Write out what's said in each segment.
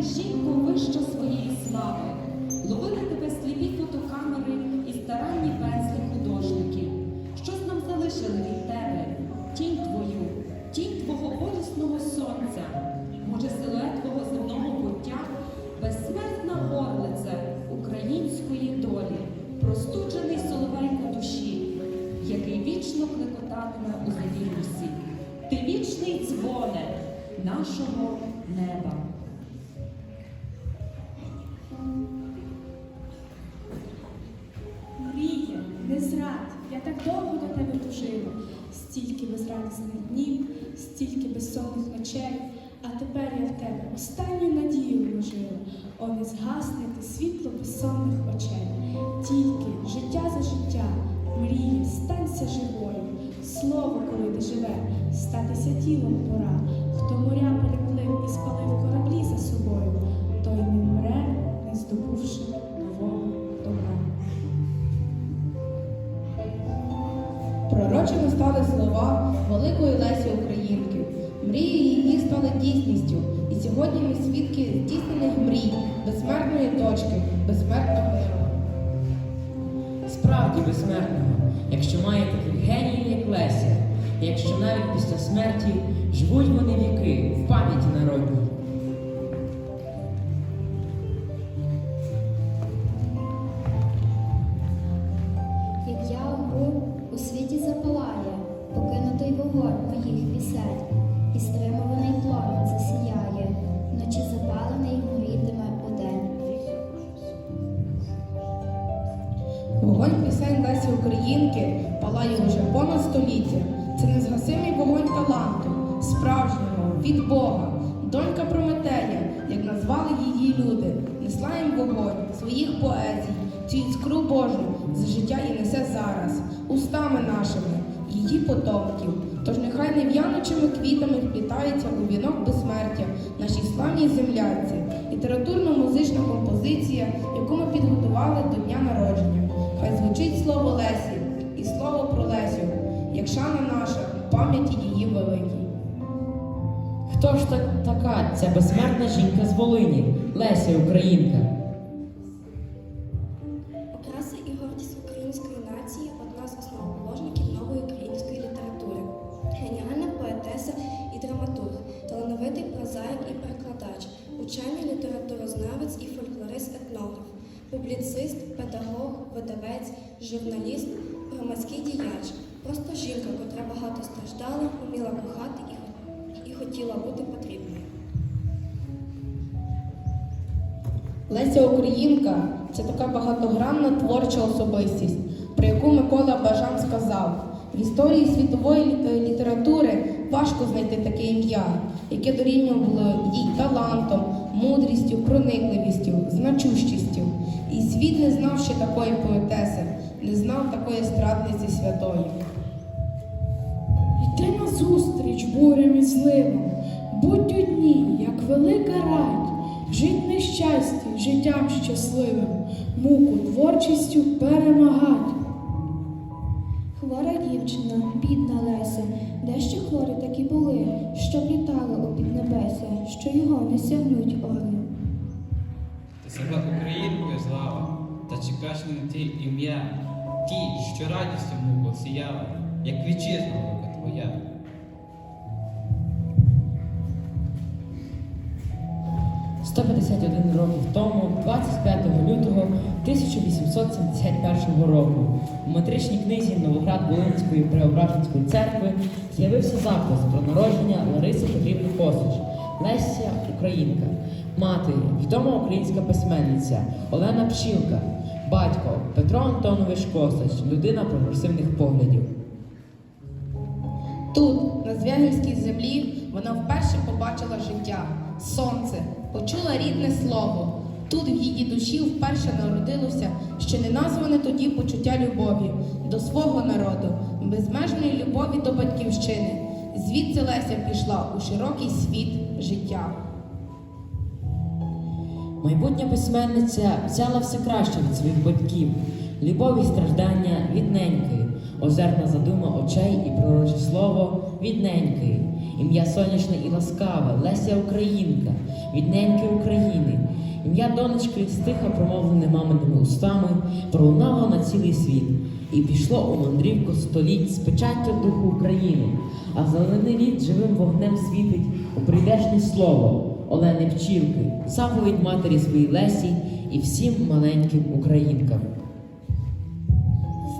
ти жінко вища своєї слави. Ловили тебе сліпі фотокамери і старанні пензлі художників. Щось нам залишили від тебе, тінь твою, тінь твого болісного сонця, може, силует твого земного буття, безсмертна горлиця української долі, простуджений соловейко душі, який вічно клекотатиме у завірусі. Ти вічний дзвоне нашого неба. Стільки безрадісних днів, стільки безсонних ночей, а тепер я в тебе останню надію смерті живуть вони віки в пам'яті народній. Як я умру, у світі запалає, покинутий вогонь моїх пісень, і стримуваний пламень засіяє, вночі запалений горітиме удень. Вогонь пісень Лесі Українки палає уже понад століття. Справжнього, від Бога, донька Прометея, як назвали її люди, несла їм вогонь своїх поезій, цю іскру Божу за життя і несе зараз, устами нашими, її потомків. Тож нехай нев'янучими квітами вплітається у вінок безсмертя нашій славній земляці, літературно-музична композиція, яку ми підготували до дня народження. Хай звучить слово Лесі і слово про Лесю, як шана наша пам'яті її великій. Хто ж так, така ця безсмертна жінка з Волині, Леся Українка? Окраса і гордість української нації одна з основоположників нової української літератури. Геніальна поетеса і драматург, талановитий прозаїк і перекладач, учений літературознавець і фольклорист-етнограф, публіцист, педагог, видавець, журналіст, громадський діяч. Просто жінка, котра багато страждала, уміла кохати хотіла бути потрібною. Леся Українка це така багатогранна творча особистість, про яку Микола Бажан сказав. В історії світової літератури важко знайти таке ім'я, яке дорівнювало їй талантом, мудрістю, проникливістю, значущістю. І світ не знав ще такої поетеси, не знав такої страдниці святої. Назустріч бурям і зливам, будь одні, як велика радь, жить нещасті, життям щасливим, муку творчістю перемагать. Хвора дівчина, бідна Леся, де ще хворі такі були, що літали у піднебеся, що його не сягнуть орни. Ти себе українкою слава, та чекаш на ті ім'я, ті, що радістю муку сіяли, як вітчизна мука твоя. – 151 років тому, 25 лютого 1871 року, у метричній книзі Новоград Волинської Преображенської церкви з'явився запис про народження Лариси Петрівни Косич, Леся Українка, мати, відома українська письменниця Олена Пшілка, батько Петро Антонович Косач, людина прогресивних поглядів. Тут, на Звягільській землі, вона вперше побачила життя, сонце, почула рідне слово. Тут в її душі вперше народилося ще не назване тоді почуття любові до свого народу, безмежної любові до батьківщини. Звідси Леся пішла у широкий світ життя. Майбутня письменниця взяла все краще від своїх батьків, любов і страждання від неньки, озерна задума очей і пророче слово від неньки. Ім'я сонячне і ласкаве, Леся Українка, від неньки України. Ім'я донечки стиха промовлене маминими устами, пролунало на цілий світ і пішло у мандрівку століть з печаттю духу України, а зелений лід живим вогнем світить у прийдешнє слово Олени Пчілки, заповідь матері своїй Лесі і всім маленьким українкам.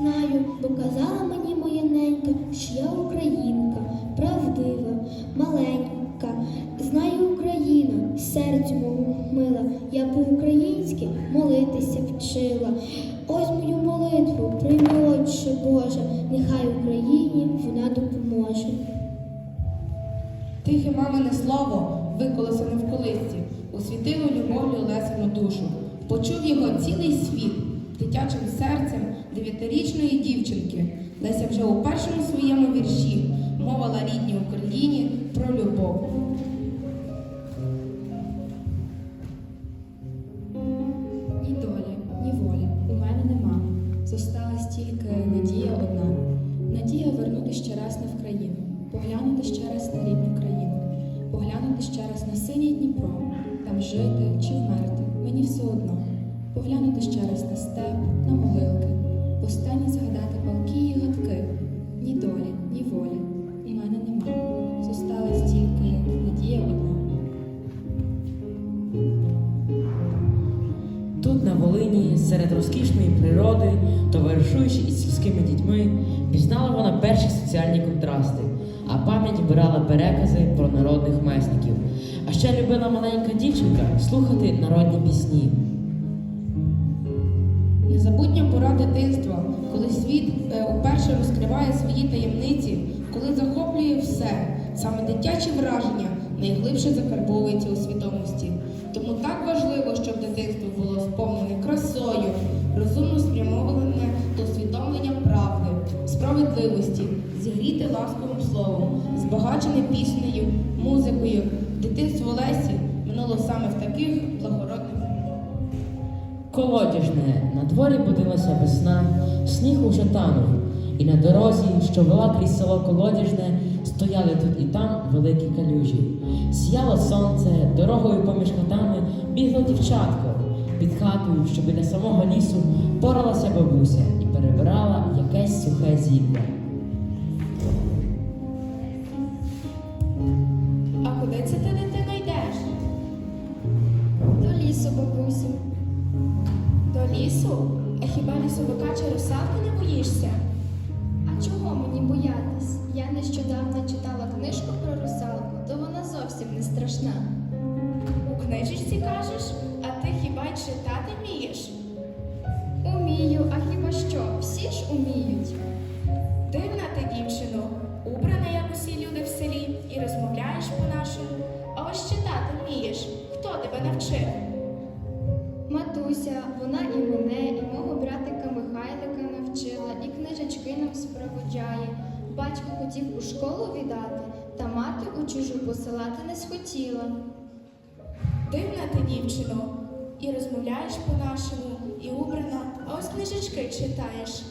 Знаю, бо казала мені моя ненька, що я українка, серцю мому мила. Я по-українськи молитися вчила. Ось мою молитву прийми, Отче Боже, нехай Україні вона допоможе. Тихе мамине слово виколосане в колисці, освітило любов'ю Лесину душу. Почув його цілий світ дитячим серцем дев'ятирічної дівчинки. Леся вже у першому своєму вірші мовила рідній Україні про любов. На рідну країну, поглянути ще раз на синій Дніпро, там жити чи вмерти, мені все одно. Поглянути ще раз на степ, на могилки, востаннє згадати палки і гадки. Ні долі, ні волі у мене нема. Перекази про народних месників. А ще любила маленька дівчинка слухати народні пісні. Незабутня пора дитинства, коли світ е, уперше розкриває свої таємниці, коли захоплює все. Саме дитячі враження найглибше закарбовуються у свідомості. Тому так важливо, щоб дитинство було сповнене красою, розумно спрямоване зігріте ласковим словом, збагачене піснею, музикою. Дитинство Лесі минуло саме в таких благородних. Колодяжне, на дворі будилася весна, сніг уже танув, і на дорозі, що вела крізь село Колодяжне, стояли тут і там великі калюжі. Сіяло сонце, дорогою поміж хатами бігло дівчатко. Під хатою, що біля самого лісу, поралася бабуся і перебирала якесь сухе зілля. Куди це ти дитина йдеш? До лісу, бабусю. До лісу? А хіба лісовика чи русалки не боїшся? А чого мені боятись? Я нещодавно читала книжку про русалку, то вона зовсім не страшна. У книжечці кажеш, тебе? Матуся, вона і мене, і мого братика Михайлика навчила, і книжечки нам спроводжає. Батько хотів у школу віддати, та мати у чужу посилати не схотіла. Дивна ти, дівчино, і розмовляєш по-нашому, і убрана, а ось книжечки читаєш.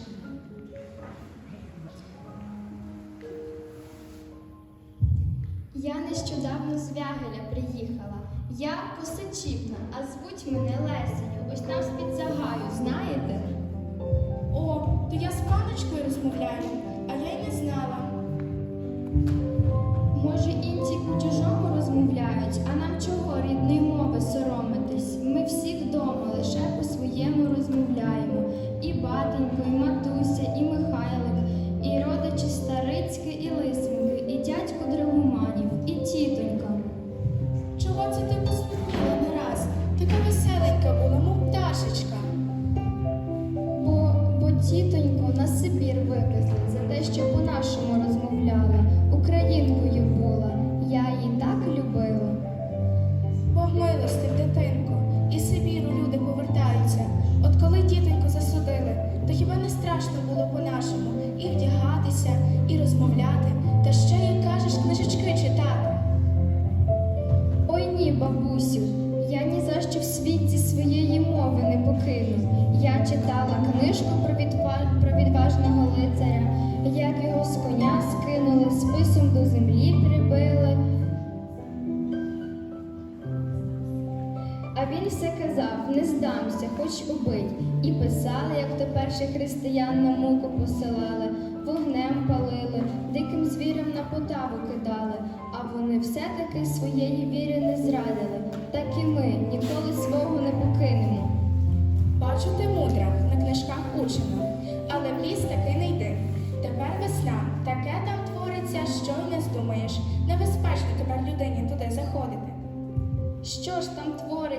Я нещодавно з Вягеля приїхала. Я Косачівна, а звуть мене Лесею. Ось там з-під загаю, знаєте? О, то я з паночкою розмовляю, а я й не знала. Може, інці по чужому розмовляють, а нам чого рідної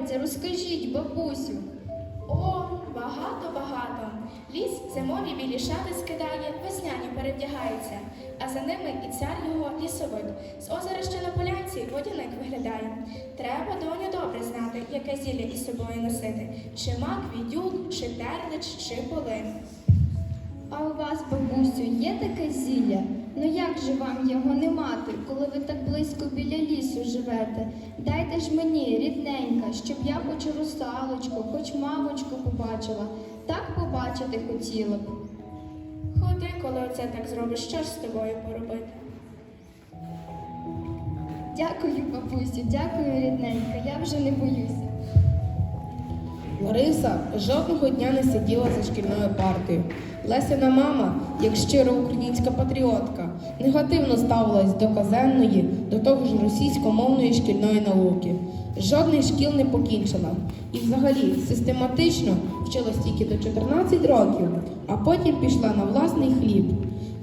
твориться? Розкажіть, бабусю. О, багато-багато. Ліс зимові білі шати скидає, весняні перевдягається, а за ними і цар його лісовик. З озера ще на полянці водяник виглядає. Треба доню добре знати, яке зілля із собою носити. Чи мак, відюк, чи терлич, чи полин. А у вас, бабусю, є таке зілля? Ну як же вам його не мати, коли ви так близько біля лісу живете? Дайте ж мені, рідненька, щоб я хоч русалочку, хоч мамочку побачила. Так побачити хотіла б. Ходи, коли оце так зробиш, що ж з тобою поробити? Дякую, бабусю, дякую, рідненька, я вже не боюся. Лариса жодного дня не сиділа за шкільною партою. Лесина мама, як щира українська патріотка, негативно ставилась до казенної, до того ж російськомовної шкільної науки. Жодних шкіл не покінчила. І взагалі систематично вчилась тільки до 14 років, а потім пішла на власний хліб.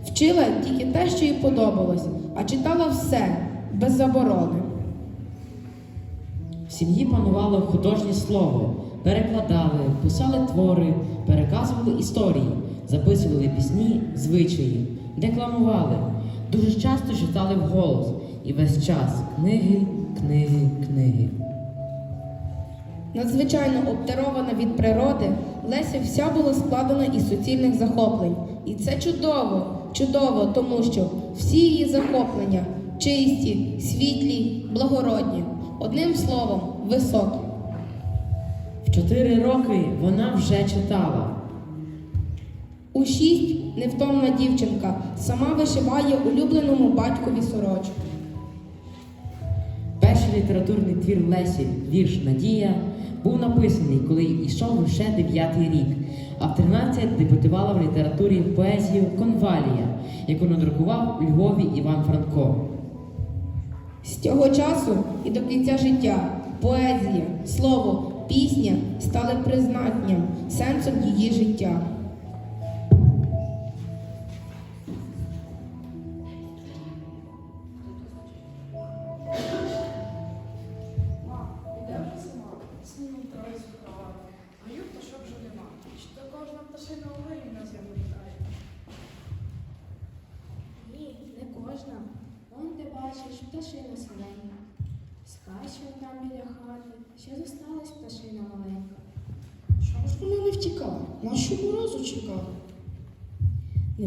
Вчила тільки те, що їй подобалось, а читала все без заборони. В сім'ї панувало художнє слово, перекладали, писали твори, переказували історії, записували пісні, звичаї, декламували, дуже часто читали вголос і весь час книги, книги, книги. Надзвичайно обдарована від природи, Леся вся була складена із суцільних захоплень. І це чудово, чудово, тому що всі її захоплення чисті, світлі, благородні. Одним словом, високі. Чотири роки вона вже читала. У шість невтомна дівчинка сама вишиває улюбленому батькові сорочку. Перший літературний твір Лесі Вірш Надія був написаний, коли йшов лише дев'ятий рік, а в 13 дебютувала в літературі поезію Конвалія, яку надрукував у Львові Іван Франко. З цього часу і до кінця життя поезія, слово, пісня стали признанням, сенсом її життя.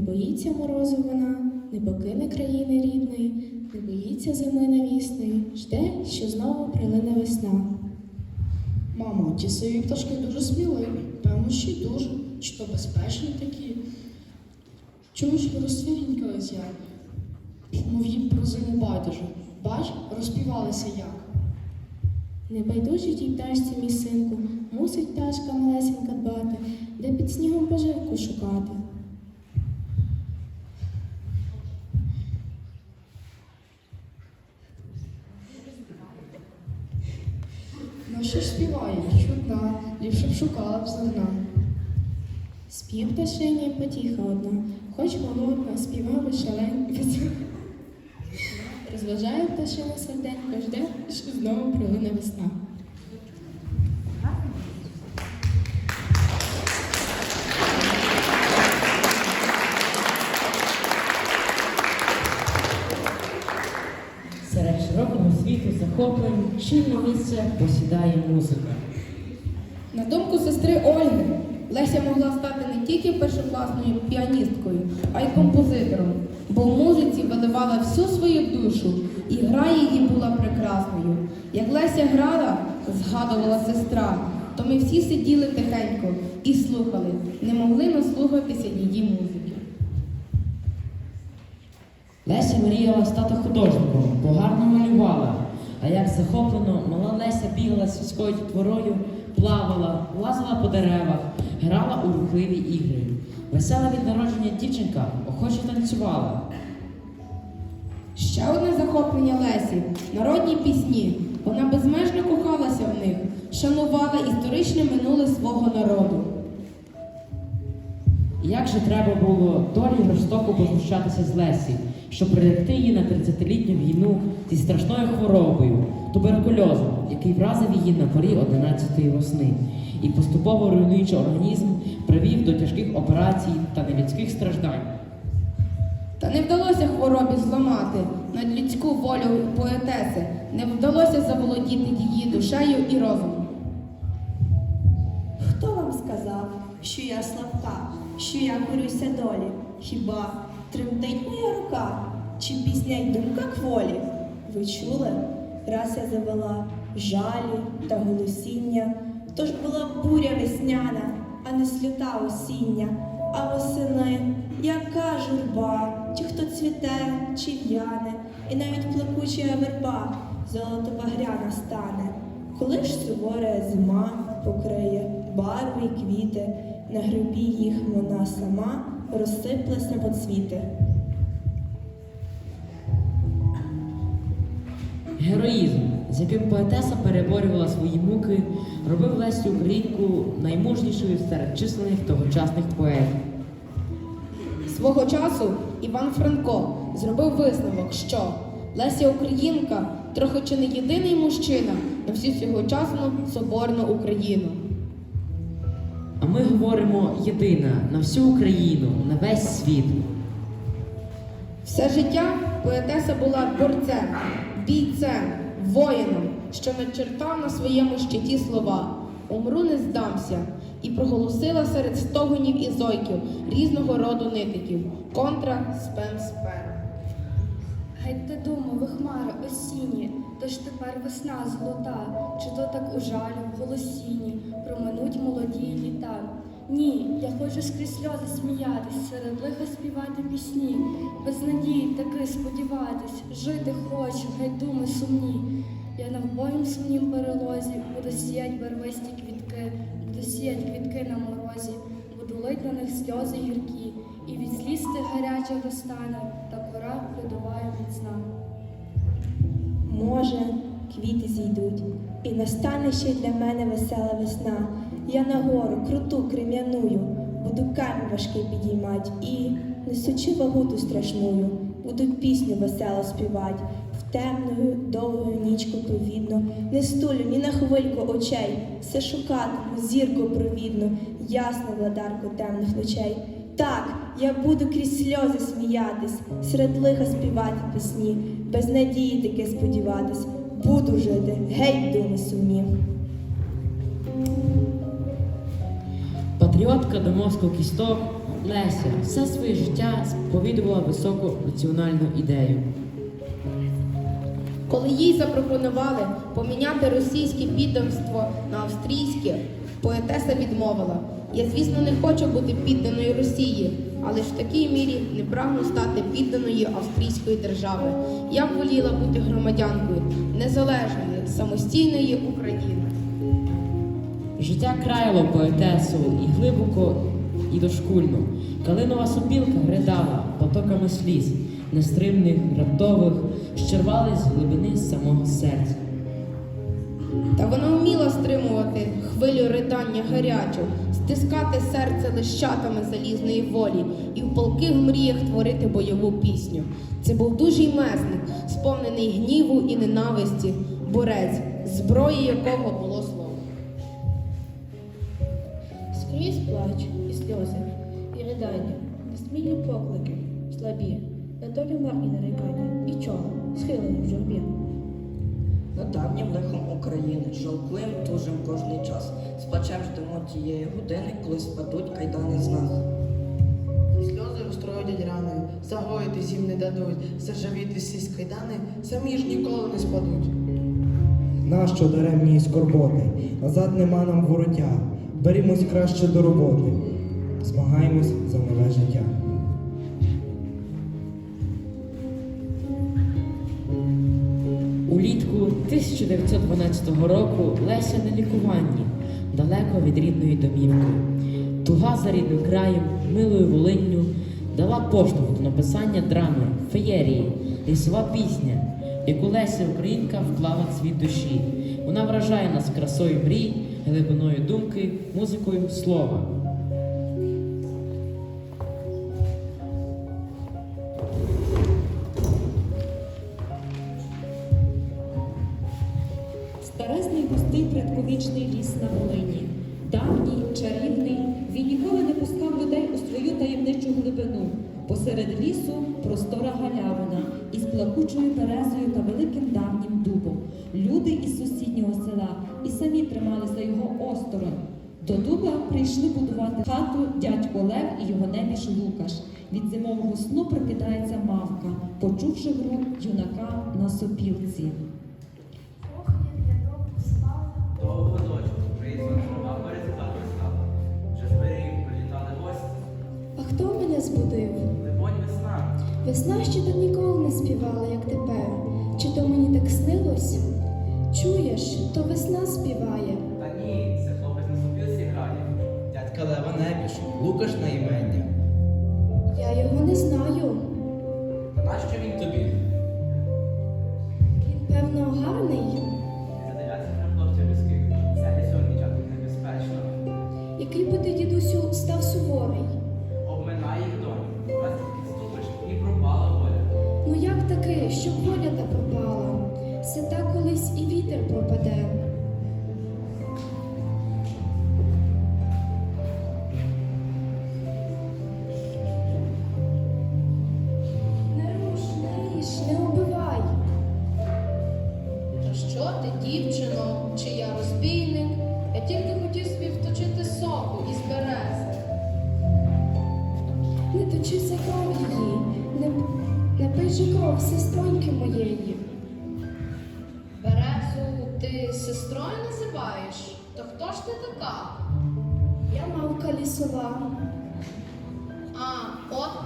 Не боїться морозу вона, не покине країни рідної, не боїться зими навісної, жде, що знову прилине весна. Мамо, ті сиві пташки дуже сміливі, певно, ще й дуже. Чи то безпечні такі? Чомусь розсвірінькались я, мов їм про зиму байдуже. Бач, розпівалися як. Не байдужі тій пташці, мій синку, мусить пташка малесенька дбати, де під снігом поживку шукати. Шукала б зерна. Спів пташині потіха одна, хоч голодна, співав шаленька. Розважає пташина серденько, жде, що знову прилине весна. Серед широкого світу захоплень чільне місце посідає музика. На думку сестри Ольги, Леся могла стати не тільки першокласною піаністкою, а й композитором, бо в музиці виливала всю свою душу, і гра її була прекрасною. Як Леся грала, згадувала сестра, то ми всі сиділи тихенько і слухали, не могли наслухатися її музики. Леся мріяла стати художником, бо гарно малювала, а як захоплено мала Леся бігала сільською дітворою, плавала, лазила по деревах, грала у рухливі ігри. Весела від народження дівчинка охоче танцювала. Ще одне захоплення Лесі народні пісні. Вона безмежно кохалася в них, шанувала історичне минуле свого народу. Як же треба було долі жорстоко познущатися з Лесі, щоб приректи її на 30-літню війну зі страшною хворобою, туберкульозом, який вразив її на порі 11-ї весни, і поступово руйнуючи організм, привів до тяжких операцій та нелюдських страждань. Та не вдалося хворобі зламати надлюдську волю поетеси, не вдалося заволодіти її душею і розумом. Хто вам сказав, що я слабка, що я корюся долі? Хіба тремтить моя рука, чи пісня й думка кволі? Ви чули? Раз я завела жалі та голосіння, тож була буря весняна, а не сльота осіння, а восени, яка журба, чи хто цвіте, чи в'яне, і навіть плакуча верба золото багряна стане. Коли ж сувора зима покриє барви й квіти, на грибі їх вона сама розсиплеться по цвіти. Героїзм, з яким поетеса переборювала свої муки, робив Лесю Українку наймужнішою серед численних тогочасних поетів. Свого часу Іван Франко зробив висновок, що Леся Українка трохи чи не єдиний мужчина на всю сьогочасну соборну Україну. А ми говоримо єдина на всю Україну, на весь світ. Все життя поетеса була борцем, бійцем, воїном, що начертав на своєму щиті слова Умру не здамся і проголосила серед стогонів і зойків різного роду нитиків контра спем спер. Геть ти думав, хмари осінні, тож тепер весна золота, чи то так у жалю, в голосінні проминуть молоді літа. Ні, я хочу скрізь сльози сміятись, серед лиха співати пісні, без надії таки сподіватись, жити хочу, геть думи сумні. Я на вбоїм сумнім перелозі буду сіять барвисті квітки, буду сіять квітки на морозі, буду лить на них сльози гіркі, і від сліз тих гарячих розтане, кора придуває міцна. Може, квіти зійдуть, і настане ще для мене весела весна. Я на гору, круту, крем'яную, буду камінь важкий підіймать і, несучи вагуту страшную, буду пісню весело співать. В темною, довгою нічку провідну, не стулю ні на хвильку очей, все шукатиму, зірку провідну, ясну владарку темних ночей. Так, я буду крізь сльози сміятись, серед лиха співати пісні, без надії таки сподіватись, буду жити, геть думи сумні. Патріотка до мозку кісток Леся все своє життя сповідувала високу національну ідею. Коли їй запропонували поміняти російське підданство на австрійське, поетеса відмовила. Я, звісно, не хочу бути підданою Росії, але ж в такій мірі не прагну стати підданою австрійської держави. Я б воліла бути громадянкою незалежної, самостійної України. Життя краяло поетесу і глибоко, і дошкульно. Калинова сопілка ридала потоками сліз, нестримних, раптових, що рвались з глибини самого серця. Та вона вміла стримувати хвилю ридання гарячу, стискати серце лищатами залізної волі і в палких мріях творити бойову пісню. Це був дужий месник, сповнений гніву і ненависті, борець, зброї якого було слово. Скрізь плач і сльози, і ридання, несмілі поклики, слабі, на долю марні нарікання, чого, схилені в журбі. Давнім лихом України, жалкуєм тужим кожний час. З плачем ждемо тієї години, коли спадуть кайдани з нас. Сльози розтроїть рани, загоїтись їм не дадуть, заржавіти всі з кайдани, самі ж ніколи не спадуть. Нащо даремні скорботи? Назад нема нам вороття. Берімось краще до роботи. Змагаємось за нове життя. Улітку 1912 року Леся на лікуванні, далеко від рідної домівки. Туга за рідним краєм, милою волинню, дала поштовх до написання драми, феєрії, лісова пісня, яку Леся Українка вклала в цвіт душі. Вона вражає нас красою мрій, глибиною думки, музикою слова. Простора галявина із плакучою березою та великим давнім дубом. Люди із сусіднього села і самі трималися його осторонь. До дуба прийшли будувати хату дядько Лев і його небіж Лукаш. Від зимового сну прокидається мавка, почувши гру юнака на сопілці. Довго дочку, вже із. Вже з прилітали гості. А хто мене збудив? Весна. Ще так ніколи не співала, як тепер. Чи то мені так снилось? Чуєш, то весна співає. Та ні, це хлопець на сопілці грає. Дядька Лева Небіж, Лукаш на імення. Я його не знаю. Та нащо він тобі? Він, певно, гарний. Який би ти, дідусю, став суворий.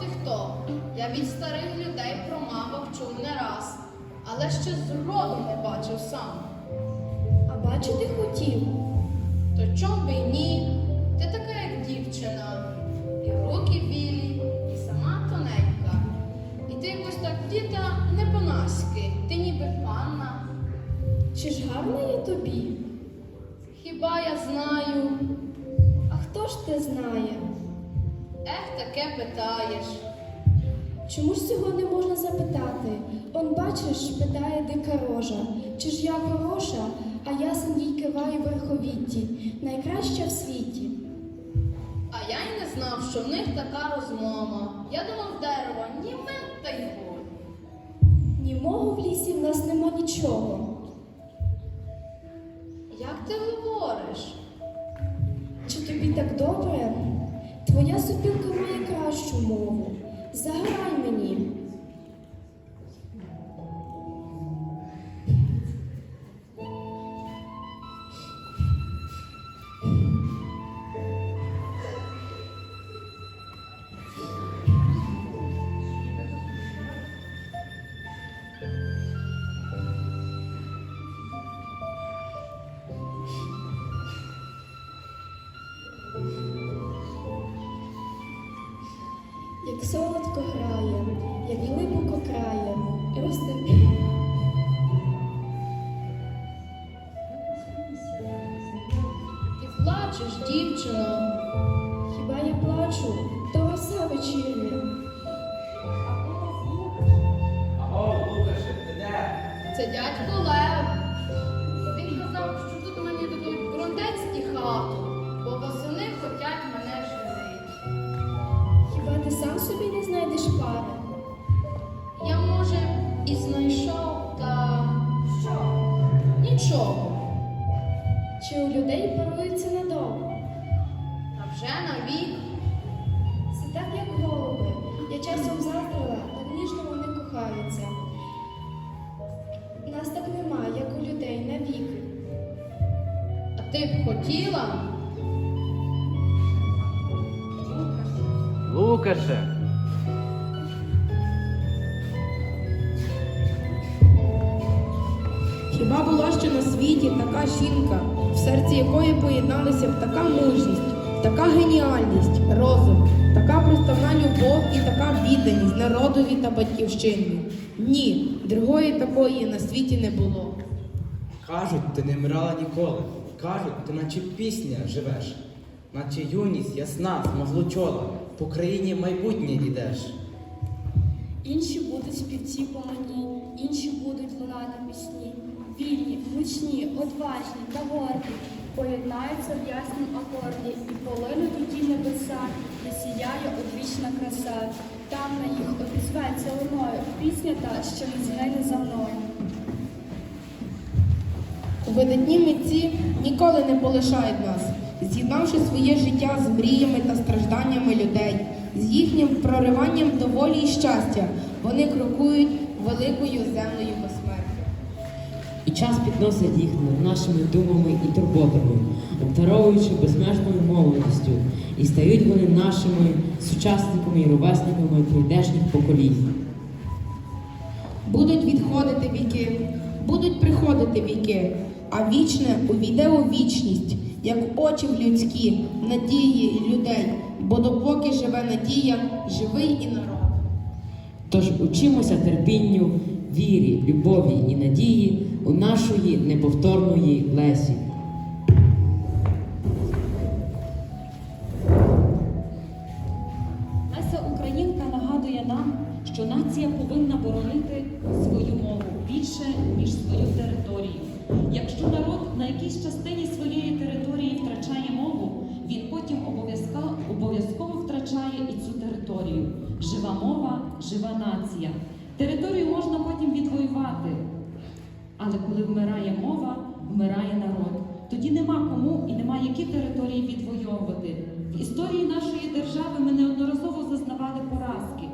Ти хто. Я від старих людей про мамок чув не раз, але ще зроду не бачив сам. А бачити хотів. То чом би ні? Ти така, як дівчина, і руки білі, і сама тоненька. І ти якось так діта не понаськи, ти ніби панна. Чи ж гарна я тобі? Хіба я знаю? А хто ж те знає? Ех, таке питаєш. Чому ж цього не можна запитати? Он бачиш, питає дика рожа. Чи ж я хороша, а ясен їй киває верховітті, найкраща в світі. А я й не знав, що в них така розмова. Я думав, дерево німе та й годі. Німого в лісі в нас нема нічого. Як ти говориш? Чи тобі так добре? Твоя сопілка кращу мову. Заграй мені. Жила була ще на світі така жінка, в серці якої поєдналися б така мужність, така геніальність, розум, така приставна любов і така відданість народові та батьківщині. Ні, другої такої на світі не було. Кажуть, ти не вмирала ніколи. Кажуть, ти наче пісня живеш, наче юність ясна, змозлучола, по країні майбутнє йдеш. Інші будуть співці погані, інші будуть лунати пісні. Вільні, гучні, одважні та горді, поєднаються в яснім акорді і полинуть ті небеса, де сіяє одвічна краса. Там на їх обізветься луною пісня та, що не згине за мною. Видатні митці ніколи не полишають нас, з'єднавши своє життя з мріями та стражданнями людей, з їхнім прориванням до волі і щастя, вони крокують великою землею безсмертя. І час підносить їх над нашими думами і турботами, обдаровуючи безмежною молодістю, і стають вони нашими сучасниками і ровесниками прийдешніх поколінь. Будуть відходити віки, будуть приходити віки, а вічне увійде у вічність, як очі в людські, надії людей, бо допоки живе надія, живий і народ. Тож учимося терпінню, вірі, любові і надії у нашої неповторної Лесі. Леся Українка нагадує нам, що нація повинна боронити свою мову більше, ніж свою територію. Якщо народ на якійсь частині своєї території втрачає мову, він потім обов'язково втрачає і цю територію. Жива мова, жива нація. Територію можна потім відвоювати, але коли вмирає мова, вмирає народ. Тоді нема кому і нема які території відвоювати. В історії нашої держави ми неодноразово зазнавали поразки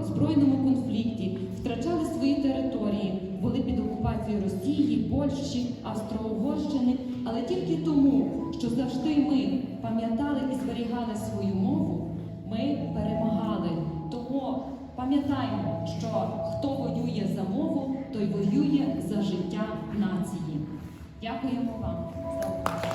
в збройному конфлікті, втрачали свої території, були під окупацією Росії, Польщі, Австро-Угорщини, але тільки тому, що завжди ми пам'ятали і зберігали свою мову, ми перемагали. Тому пам'ятаємо, що хто воює за мову, той воює за життя нації. Дякуємо вам за увагу.